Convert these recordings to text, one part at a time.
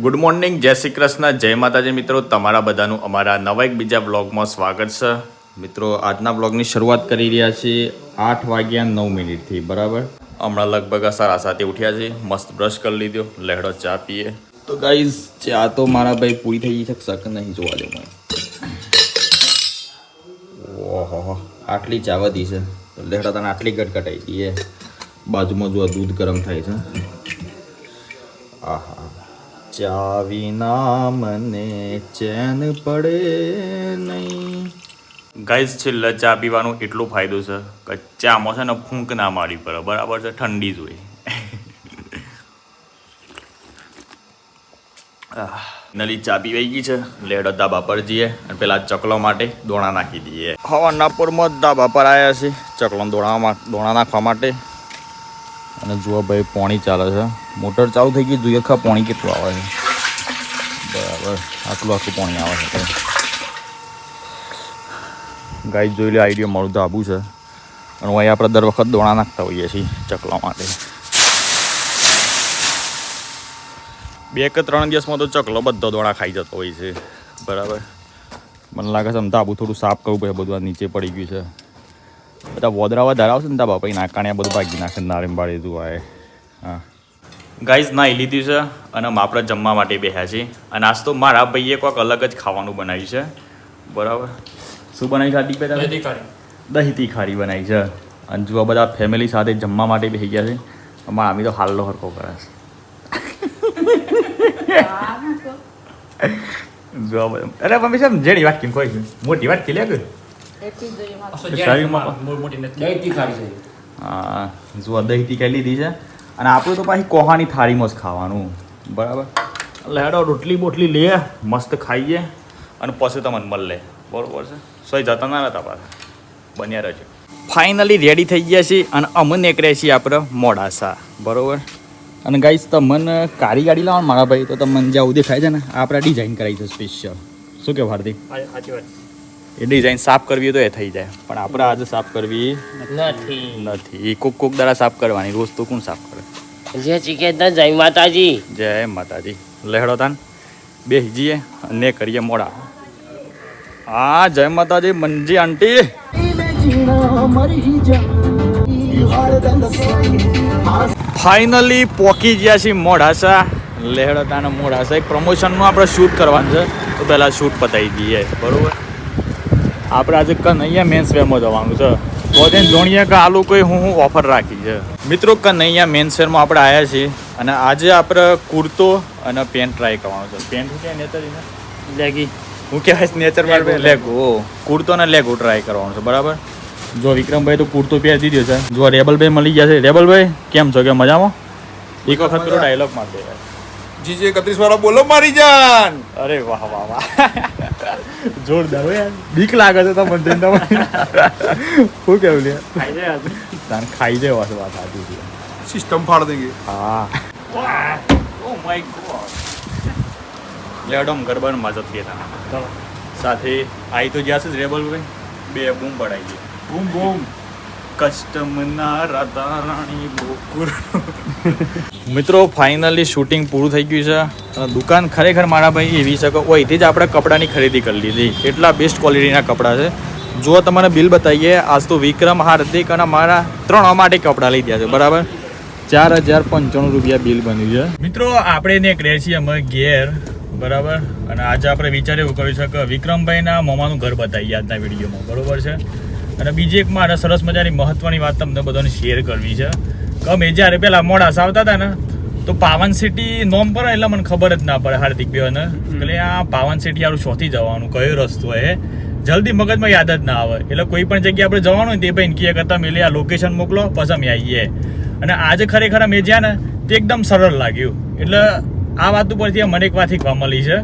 Good morning જય શ્રી કૃષ્ણ, જય માતાજી મિત્રો, તમારા બધાનું અમારા નવા એક બીજા બ્લોગમાં સ્વાગત છે. મિત્રો, આજના બ્લોગની શરૂઆત કરી રહ્યા છીએ આઠ વાગ્યા નવ મિનિટથી, બરાબર? હમણાં લગભગ સાડા સાતે ઉઠ્યા છે મસ્ત બ્રશ કરી લીધો, લહેડો ચા પીએ. તો ગાઈઝ ચા તો મારા ભાઈ પૂરી થઈ ગઈ છે, શક નહીં જોવા દે મને. ઓહો, આટલી ચા વધી છે. લહેડા તને આટલી ગટગટાઈ દઈએ બાજુમાં જો દૂધ ગરમ થાય છે. આહા. ચા વિના મને ચેન પડે નહીં. ગાઈઝ, છેલ્લે ચા પીવાનું એટલું ફાયદો છે કે ચામાં છે ને ફૂંક ના મારી પડે. બરાબર છે? ઠંડી જ હોય નલી ચા પીવાઈ ગઈ છે. લેડો ધાબા પર જઈએ અને પેલા ચકલો માટે દોણા નાખી દઈએ. હવાના પોરમાં જ ધાબા પર આવ્યા છે ચકલો દોણા દોણા નાખવા માટે અને જુઓ ભાઈ, પોણી ચાલે છે. મોટર ચાલુ થઈ ગઈ, જોઈએ ખા પોણી કેટલું આવે છે. બરાબર, આટલું આટલું પોણી આવે છે ગાઈડ જોઈ લે આઈડિયા મારું ધાબુ છે. અને અહીં આપણે દર વખત દોણા નાખતા હોઈએ છીએ ચકલા માટે. બે કે ત્રણ દિવસમાં તો ચકલો બધો દોણા ખાઈ જતો હોય છે. બરાબર. મને લાગે છે આમ ધાબુ થોડું સાફ કરવું પડે, બધું નીચે પડી ગયું છે. બધા વોદરાવા ધરાવશે ને તા બાપા નાકાણ્યા બધું ભાગી નાખે નારેંબાળી તું આય હા. ગાઈઝ નાહી લીધી છે અને આમ આપણે જમવા માટે બેસ્યા છીએ. અને આજ તો મારા ભાઈએ કોઈક અલગ જ ખાવાનું બનાવ્યું છે. બરાબર? શું બનાવી છે પેલા દહીં તીખારી. બનાવી છે. અને જો બધા ફેમિલી સાથે જમવા માટે બેસી ગયા છે. અમારા આમી તો હાલનો હરકો કરે છે જો અરે મમ્મી સાહેબ જેની વાત કેમ કોઈ મોટી વાત કે લે હા જો દહીં તીખાઈ લીધી છે? અને આપણું તો પાછી કોહાની થાળીમાં જ ખાવાનું. બરાબર? એટલે હેડો રોટલી બોટલી લે મસ્ત ખાઈએ. અને પછી તમને મળે બરોબર છે? સોય જતા ના રહેતા પાછા. બન્યા રહેજો. ફાઇનલી રેડી થઈ ગયા છીએ અને અમે નીકળ્યા છીએ આપણે મોડાસા. બરોબર? અને ગાઈસ તમને કારી ગાડી લાવો મારા ભાઈ તો તમને જ્યાં દેખાય છે ને આપણે ડિઝાઇન કરાવી છે સ્પેશિયલ શું કે ભારતી એ ડિઝાઇન સાફ કરવી હોય તો એ થઈ જાય. પણ આપણે આજે સાફ કરવી નથી. નથી. કોક કોક દાડા સાફ કરવાની રોજ તો કોણ સાફ કરે? જય ચિકેતન જય માતાજી. જય માતાજી. લહેડો તાન. બે જઈએ અને કરીએ મોડા. હા જય માતાજી મંજી આંટી. ફાઇનલી પોકી ગયા છીએ મોડાસા લહેડો મોઢાસા મોડાસા એક પ્રમોશનનું આપણે શૂટ કરવાનું છે. તો પહેલાં શૂટ પતાવી દઈએ. બરોબર? આપણે આજે કનૈયા મેન્સ વેરમાં જવાનું છે. તો તેને જોણીએ કે આ કોઈ હું હું ઓફર રાખી છે. મિત્રો કનૈયા મેન્સ વેરમાં આપણે આવ્યા છીએ અને આજે આપણે કુર્તો અને પેન્ટ ટ્રાય કરવાનો છે. પેન્ટ શું કે નેતર લેગી. હું કહેવાય નેચર Lego, લેગો કુર્તો અને લેગો ટ્રાય કરવાનો છે બરાબર? જો વિક્રમભાઈ તો કુર્તો પહેરી દીધો છે. જો રેબલભાઈ મળી ગયા છે. રેબલભાઈ કેમ છો? કે મજામાં? એક વખત પેલો ડાયલોગ મારી દે જીજે એકત્રીસ વાળા બોલો મારી જાન! અરે વાહ વાહ વાહ. જોરદાર હોય યાર. બીક લાગે છે તો મંદિર તમને શું કેવું લે તાન ખાઈ દે વાત વાત સાચી છે. સિસ્ટમ ફાડ દેંગે હા. ઓ માય ગોડ લેડમ ગરબાનું માજત ગયા સાથે આઈ તો જ્યાં છે રેબલ ભાઈ. બે બૂમ પડાઈ ગઈ. બૂમ બૂમ. કસ્ટમ ના રાધા રાણી ગોકુળ મિત્રો ફાઇનલી શૂટિંગ પૂરું થઈ ગયું છે. અને દુકાન ખરેખર મારા ભાઈ એવી છે કે ઓયથી જ આપણે કપડાની ખરીદી કરી લીધી. એટલા બેસ્ટ ક્વોલિટીના કપડાં છે. જો તમને બિલ બતાવીએ. આજ તો વિક્રમ, હાર્દિક અને મારા ત્રણ માટે કપડાં લઈ ગયા છે. બરાબર? ચાર હજાર પંચાણું રૂપિયા બિલ બન્યું છે. મિત્રો, આપણે ને એક રહે છીએ અમે ઘેર. બરાબર? અને આજે આપણે વિચાર એવું કર્યું છે કે વિક્રમભાઈના મોમાનું ઘર બતાવીએ આજના વિડીયોમાં. બરોબર છે? અને બીજી એક મારે સરસ મજાની મહત્વની વાત તમને બધાને શેર કરવી છે. કે અમે જ્યારે પેલા મોડાસ આવતા હતા ને તો પાવન સિટી નોમ પર એટલે મને ખબર જ ના પડે હાર્દિક બેન એટલે આ પાવન સિટી આરું શોથી જવાનું કયો રસ્તો એ જલ્દી મગજમાં યાદ જ ના આવે. એટલે કોઈ પણ જગ્યાએ આપણે જવાનું હોય તે ભાઈ કહે કરતા મેલે આ લોકેશન મોકલો પછી અમે આવીએ. અને આજે ખરેખર અમે જ્યાં ને તે એકદમ સરળ લાગ્યું. એટલે આ વાત ઉપરથી મને એક વાત શીખવા મળી છે.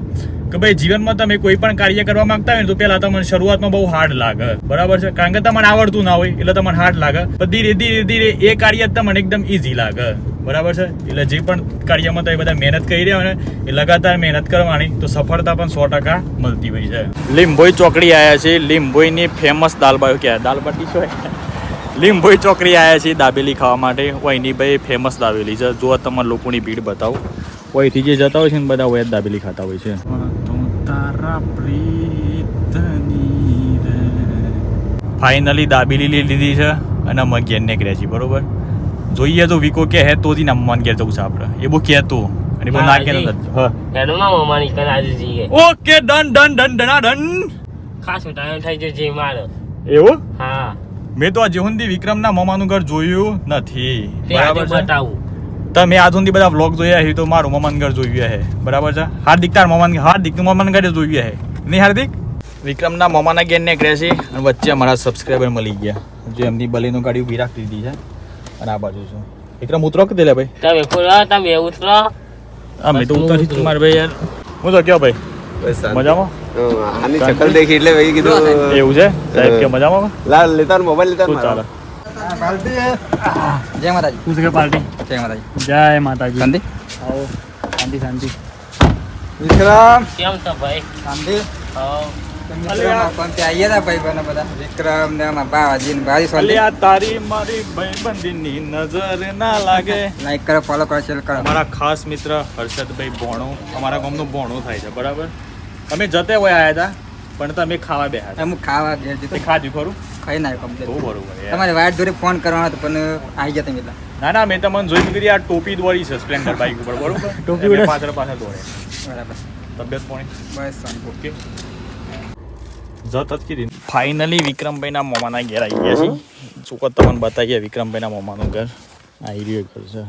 કે ભાઈ જીવનમાં તમે કોઈ પણ કાર્ય કરવા માંગતા હોય ને તો પહેલા તમને શરૂઆતમાં બહુ હાર્ડ લાગે. બરાબર છે? કારણ કે તમને આવડતું ના હોય એટલે તમને હાર્ડ લાગે. પણ ધીરે ધીરે ધીરે એ કાર્ય તમને એકદમ ઈઝી લાગે. બરાબર છે? એટલે જે પણ કાર્યમાં તમે બધા મહેનત કરી રહ્યા હોય ને, એ લગાતાર મહેનત કરવાની તો સફળતા પણ સો ટકા મળતી હોય છે. લીંબોઈ ચોકડી આવ્યા છે. લીંબોઈની ફેમસ દાલબાટી ક્યાં? દાલબાટી શું લીંબોઈ ચોકડી આવ્યા છે દાબેલી ખાવા માટે. અહીંની ભાઈ ફેમસ દાબેલી છે. જો તમારે લોકોની ભીડ બતાવો. ઓયથી જે જતા હોય છે ને બધા ઓય દાબેલી ખાતા હોય છે. તારા ફાઇનલી દાબેલી લીધી છે અને અમે ઘેર નીકળ્યા છીએ બરોબર? જોઈએ તો વિકો કે હે તો ના મમ્માને ઘેર જવું છે આપણે. એ બહુ કહેતો અને બહુ ના કહેતો હા એનું નામ અમારી કન આજે જઈએ. Okay done done done done done. ખાસ ટાઈમ થઈ ગયો જે મારો. એવું? હા. મેં તો આ જેહુંદી વિક્રમના મમાનું ઘર જોયું નથી. બરાબર છે? બતાવું તમે આજ સુધી બધા વ્લોગ જોયા છે તો મારું મમાન ઘર જોયું છે. બરાબર છે? હાર્દિક તાર મમન હાર્દિક મમાન ઘરે જોયું છે. નહીં હાર્દિક? વિક્રમના મમાના ગેનને છે અને વચ્ચે અમારા સબસ્ક્રાઈબર મળી ગયા જે એમની બલીનું ગાડી ઊભી રાખી દીધી છે અને આ બાજુ છું. વિક્રમ ઉતરો કે દેલે ભાઈ તમે ખોલો તમે ઉતરો. અમે તો ઉતરી. છું માર ભાઈ યાર. હું તો કયો ભાઈ? બસ મજામાં? આની ચકલ દેખી એટલે ભાઈ કીધું એવું છે? સાહેબ કે મજામાં? લાલ લેતા મોબાઈલ લેતા શું પાર્ટી જય માતાજી. શું છે પાર્ટી જય માતાજી. જય માતાજી. શાંતિ? આવો. શાંતિ શાંતિ. વિક્રમ. કેમ છો ભાઈ? શાંતિ? હા. મિત્રોના ફોનથી આવીએ ભાઈ બને બધા. વિક્રમ ને અમારા બાવાજી ને ભાઈ શાંતિ અલ્યા તારી મારી ભાઈબંધીની નજર ના લાગે. લાઈક કરો ફોલો કરો શેર ખાસ મિત્ર હર્ષદભાઈ ભોણું અમારા ગામનું ભોણું થાય છે બરાબર? અમે જતે હોય આવ્યા હતા પણ તમે ખાવા હતા અમુક ખાવા ઘેર ખાધું ખરું? ખાઈ ના બહુ કમ્પ્લીટ બરોબર તમારે વાટ દોરી ફોન કરવાનો હતો પણ આવી ગયા તમે ના ના મેં તમને જોઈ મૂકી આ ટોપી દોડી છે સ્પ્લેન્ડર બાઇક ઉપર બરોબર? ટોપી ઉડે? પાછળ પાછળ દોડે બરાબર. તબિયત પાણી? બસ ઓકે. જત જ કીધી. ફાઇનલી વિક્રમભાઈના મોમાના ઘેર આવી ગયા છીએ. શું તમને બતાવીએ વિક્રમભાઈના મોમાનું ઘર? આવી રહ્યું ઘર છે.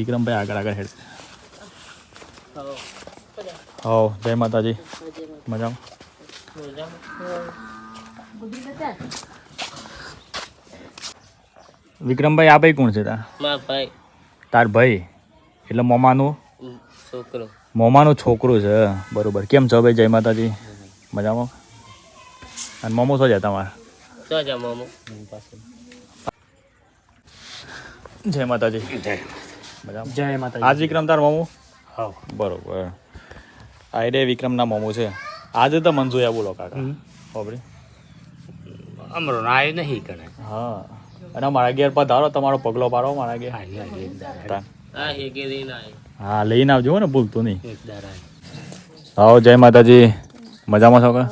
વિક્રમભાઈ આગળ આગળ હેડ. હો જય માતાજી. મજામાં? વિક્રમભાઈ આ ભાઈ કોણ છે તાર? મારા ભાઈ. તાર ભાઈ? એટલે મોમાનું? છોકરો. મોમાનો છોકરો છે બરોબર. કેમ છો ભાઈ જય માતાજી? મજામાં? અને મોમો શું છે તમારે? શું છે મામો? જય માતાજી. મજામાં? જય માતા આજ વિક્રમ તાર મોમો? હા. બરોબર. આ રે વિક્રમના મોમો છે. આજે તો મન જોયા બોલો કાકા. ખબર અમરો નાય નહીં કરે હા. અને મારા ઘેર ધારો તમારો પગલો પાડો મારા ઘેર. હા લઈને આવજો હો ને ભૂલતો નહીં. આવો જય માતાજી. મજામાં છો કે?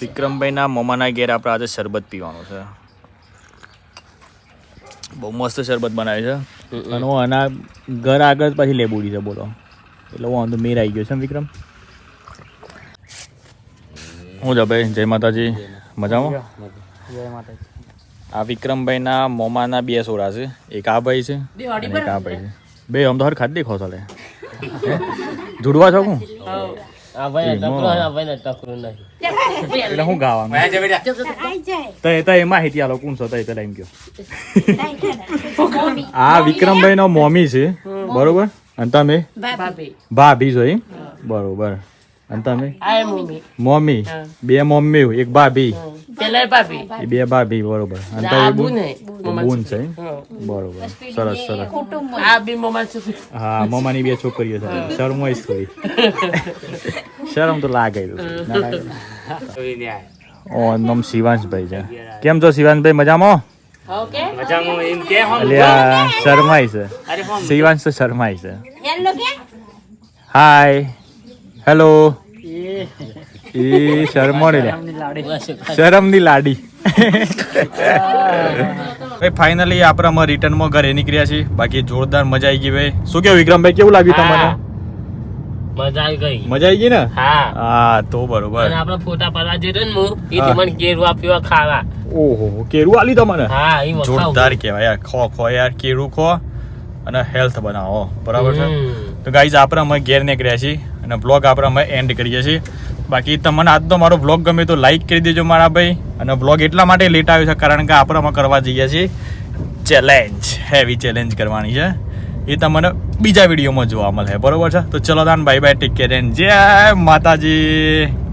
વિક્રમભાઈના મમાના ઘેર આપણે આજે શરબત પીવાનું છે. બહુ મસ્ત શરબત બનાવે છે. અને હું આના ઘર આગળ પછી લેબુડી છે બોલો. એટલે હું વાંધો મેર આવી ગયો છે ને વિક્રમ હું જ ભાઈ જય માતાજી. મજામાં? જય માતાજી. આ વિક્રમભાઈના મોમાના બે સોરા છે. એક આ ભાઈ છે એક આ ભાઈ છે. બે આમ તો હર ખાદ દેખો તલે જુડવા છો હું? એટલે હું ગાવાનું. તો એ તો એ માહિતી આલો કોણ છો તો એ પેલા એમ કયો આ વિક્રમભાઈ નો મોમી છે. બરોબર? અને તમે? ભાભી. જોઈ બરોબર. અને તમે? મમ્મી. બે મમ્મી એક ભાભી. એ બે ભાભી બરોબર. અને તો બુન? છે બરોબર. સરસ સરસ. હા મમ્માની બે છોકરીઓ છે. શરમ હોય. થોડી શરમ તો લાગે લાગે? ઓ નમ શિવાંશભાઈ છે. કેમ છો શિવાંશભાઈ? મજામાં? શરમાય છે. શિવાંશ તો શર્માય છે. હાય હેલો એ શરમણી શરમ શરમની લાડી. ભાઈ ફાઇનલી આપણે રિટર્ન રિટર્નમાં ઘરે નીકળ્યા છીએ. બાકી જોરદાર મજા આવી ગઈ ભાઈ. શું કેવું વિક્રમભાઈ કેવું લાગ્યું તમને? મજા આવી ગઈ. મજા આવી ગઈ ને? હા. હા તો બરોબર. અને આપણે ફોટા પાડવા જઈએ ને હું એ હા. કેરું આપ્યું ખાવા. ઓહો કેરું આલી તમને? હા એ જોરદાર કહેવાય યાર. ખો ખો યાર કેરું ખો. અને હેલ્થ બનાવો. બરાબર છે. તો ગાઈઝ આપણે અમે ઘેર નીકળ્યા છીએ અને બ્લોગ આપણે અમે એન્ડ કરીએ છીએ. બાકી તમને આજનો મારો બ્લોગ ગમે તો લાઈક કરી દેજો મારા ભાઈ. અને બ્લોગ એટલા માટે લેટ આવ્યો છે કારણ કે આપણે અમે કરવા જઈએ છીએ ચેલેન્જ હેવી ચેલેન્જ કરવાની છે. એ તમને બીજા વિડીયોમાં જોવા મળે. બરોબર છે? તો ચલો દાન bye bye take care and જય માતાજી.